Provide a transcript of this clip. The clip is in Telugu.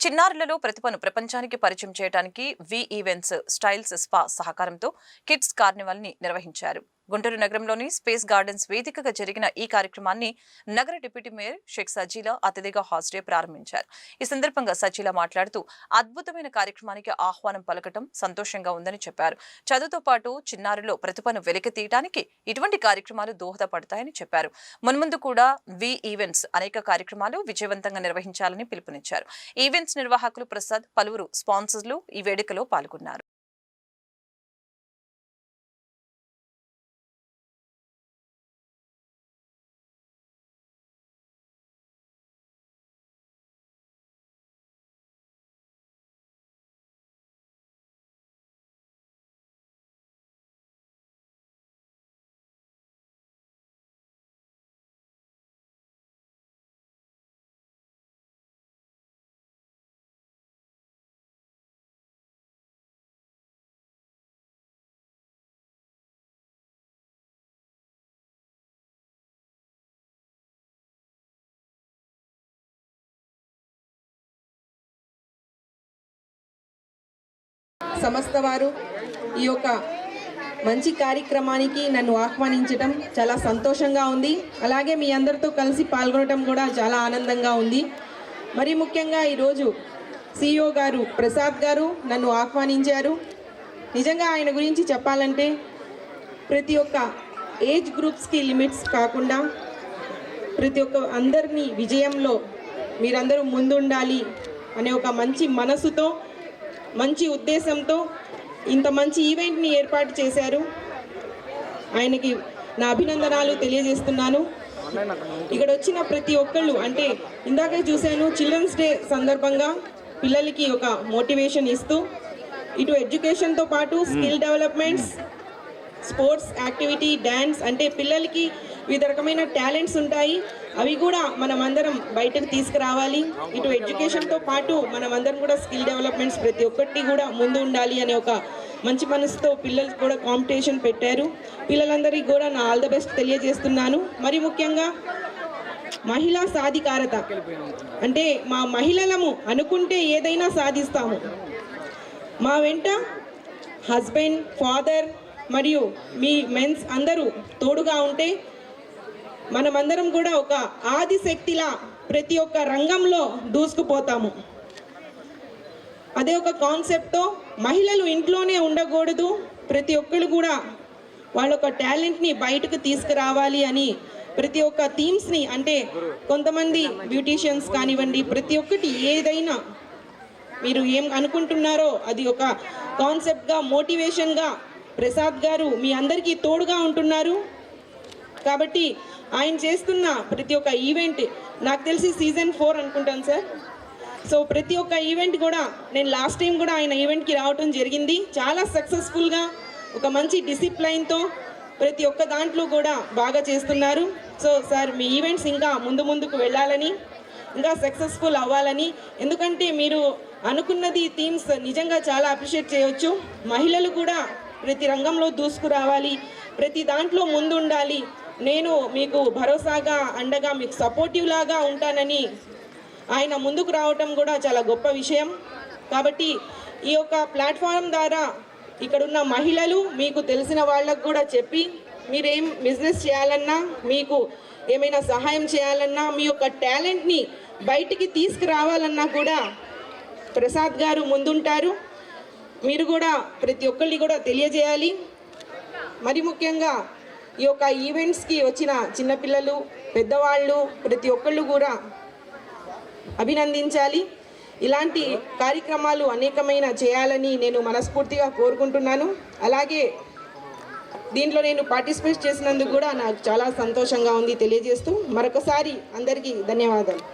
చిన్నారులలో ప్రతిభను ప్రపంచానికి పరిచయం చేయడానికి వి ఈవెంట్స్ స్టైల్స్ స్పా సహకారంతో కిడ్స్ కార్నివల్ని నిర్వహించారు. గుంటూరు నగరంలోని స్పేస్ గార్డెన్స్ వేదికగా జరిగిన ఈ కార్యక్రమాన్ని నగర డిప్యూటీ మేయర్ షేక్ సజీలా అతిథిగా హాజరై ప్రారంభించారు. ఈ సందర్భంగా సజీలా మాట్లాడుతూ అద్భుతమైన కార్యక్రమానికి ఆహ్వానం పలకటం సంతోషంగా ఉందని చెప్పారు. చదువుతో పాటు చిన్నారులో ప్రతిభను వెలికితీయడానికి ఇటువంటి కార్యక్రమాలు దోహదపడతాయని చెప్పారు. మున్ముందు కూడా వి ఈవెంట్స్ అనేక కార్యక్రమాలు విజయవంతంగా నిర్వహించాలని పిలుపునిచ్చారు. ఈవెంట్స్ నిర్వాహకులు ప్రసాద్ పలువురు స్పాన్సర్లు ఈ వేడుకలో పాల్గొన్నారు. సంస్థ వారు ఈ యొక్క మంచి కార్యక్రమానికి నన్ను ఆహ్వానించడం చాలా సంతోషంగా ఉంది. అలాగే మీ అందరితో కలిసి పాల్గొనడం కూడా చాలా ఆనందంగా ఉంది. మరి ముఖ్యంగా ఈరోజు సిఇఓ గారు ప్రసాద్ గారు నన్ను ఆహ్వానించారు. నిజంగా ఆయన గురించి చెప్పాలంటే ప్రతి ఒక్క ఏజ్ గ్రూప్స్కి లిమిట్స్ కాకుండా ప్రతి ఒక్క అందరినీ విజయంలో మీరందరూ ముందుండాలి అనే ఒక మంచి మనసుతో మంచి ఉద్దేశంతో ఇంత మంచి ఈవెంట్ని ఏర్పాటు చేశారు. ఆయనకి నా అభినందనాలు తెలియజేస్తున్నాను. ఇక్కడ వచ్చిన ప్రతి ఒక్కళ్ళు అంటే ఇందాకే చూశాను చిల్డ్రన్స్ డే సందర్భంగా పిల్లలకి ఒక మోటివేషన్ ఇస్తూ ఇటు ఎడ్యుకేషన్తో పాటు skill developments sports activity dance అంటే పిల్లలకి వివిధ రకమైన టాలెంట్స్ ఉంటాయి. అవి కూడా మనం అందరం బయటకు తీసుకురావాలి. ఇటు ఎడ్యుకేషన్తో పాటు మనం అందరం కూడా స్కిల్ డెవలప్మెంట్స్ ప్రతి ఒక్కటి కూడా ముందు ఉండాలి అనే ఒక మంచి మనసుతో పిల్లలకు కూడా కాంపిటీషన్ పెట్టారు. పిల్లలందరికీ కూడా నా ఆల్ ద బెస్ట్ తెలియజేస్తున్నాను. మరి ముఖ్యంగా మహిళా సాధికారత. అంటే మా మహిళలము అనుకుంటే ఏదైనా సాధిస్తాము. మా వెంట హస్బెండ్ ఫాదర్ మరియు మీ మెన్స్ అందరూ తోడుగా ఉంటే మనమందరం కూడా ఒక ఆదిశక్తిలా ప్రతి ఒక్క రంగంలో దూసుకుపోతాము. అదే ఒక కాన్సెప్ట్తో మహిళలు ఇంట్లోనే ఉండకూడదు. ప్రతి ఒక్కరు కూడా వాళ్ళ ఒక టాలెంట్ని బయటకు తీసుకురావాలి అని ప్రతి ఒక్క థీమ్స్ని అంటే కొంతమంది బ్యూటీషియన్స్ కానివ్వండి ప్రతి ఒక్కటి ఏదైనా మీరు ఏం అనుకుంటున్నారో అది ఒక కాన్సెప్ట్గా మోటివేషన్గా ప్రసాద్ గారు మీ అందరికీ తోడుగా ఉంటున్నారు. కాబట్టి ఆయన చేస్తున్న ప్రతి ఒక్క ఈవెంట్ నాకు తెలిసి సీజన్ ఫోర్ అనుకుంటాను సార్. సో ప్రతి ఒక్క ఈవెంట్ కూడా నేను లాస్ట్ టైం కూడా ఆయన ఈవెంట్కి రావటం జరిగింది. చాలా సక్సెస్ఫుల్గా ఒక మంచి డిసిప్లైన్తో ప్రతి ఒక్క దాంట్లో కూడా బాగా చేస్తున్నారు. సో సార్ మీ ఈవెంట్స్ ఇంకా ముందు ముందుకు వెళ్ళాలని ఇంకా సక్సెస్ఫుల్ అవ్వాలని ఎందుకంటే మీరు అనుకున్నది థీమ్స్ నిజంగా చాలా అప్రిషియేట్ చేయవచ్చు మహిళలు కూడా ప్రతి రంగంలో దూసుకురావాలి ప్రతి దాంట్లో ముందు ఉండాలి నేను మీకు భరోసాగా అండగా మీకు సపోర్టివ్ లాగా ఉంటానని ఆయన ముందుకు రావటం కూడా చాలా గొప్ప విషయం. కాబట్టి ఈ యొక్క ప్లాట్ఫామ్ ద్వారా ఇక్కడున్న మహిళలు మీకు తెలిసిన వాళ్ళకు కూడా చెప్పి మీరేం బిజినెస్ చేయాలన్నా మీకు ఏమైనా సహాయం చేయాలన్నా మీ యొక్క టాలెంట్ని బయటికి తీసుకురావాలన్నా కూడా ప్రసాద్ గారు ముందుంటారు. మీరు కూడా ప్రతి ఒక్కరిని కూడా తెలియజేయాలి. మరి ముఖ్యంగా ఈ యొక్క ఈవెంట్స్కి వచ్చిన చిన్నపిల్లలు పెద్దవాళ్ళు ప్రతి ఒక్కళ్ళు కూడా అభినందించాలి. ఇలాంటి కార్యక్రమాలు అనేకమైన చేయాలని నేను మనస్ఫూర్తిగా కోరుకుంటున్నాను. అలాగే దీంట్లో నేను పార్టిసిపేట్ చేసినందుకు కూడా నాకు చాలా సంతోషంగా ఉంది తెలియజేస్తూ మరొకసారి అందరికీ ధన్యవాదాలు.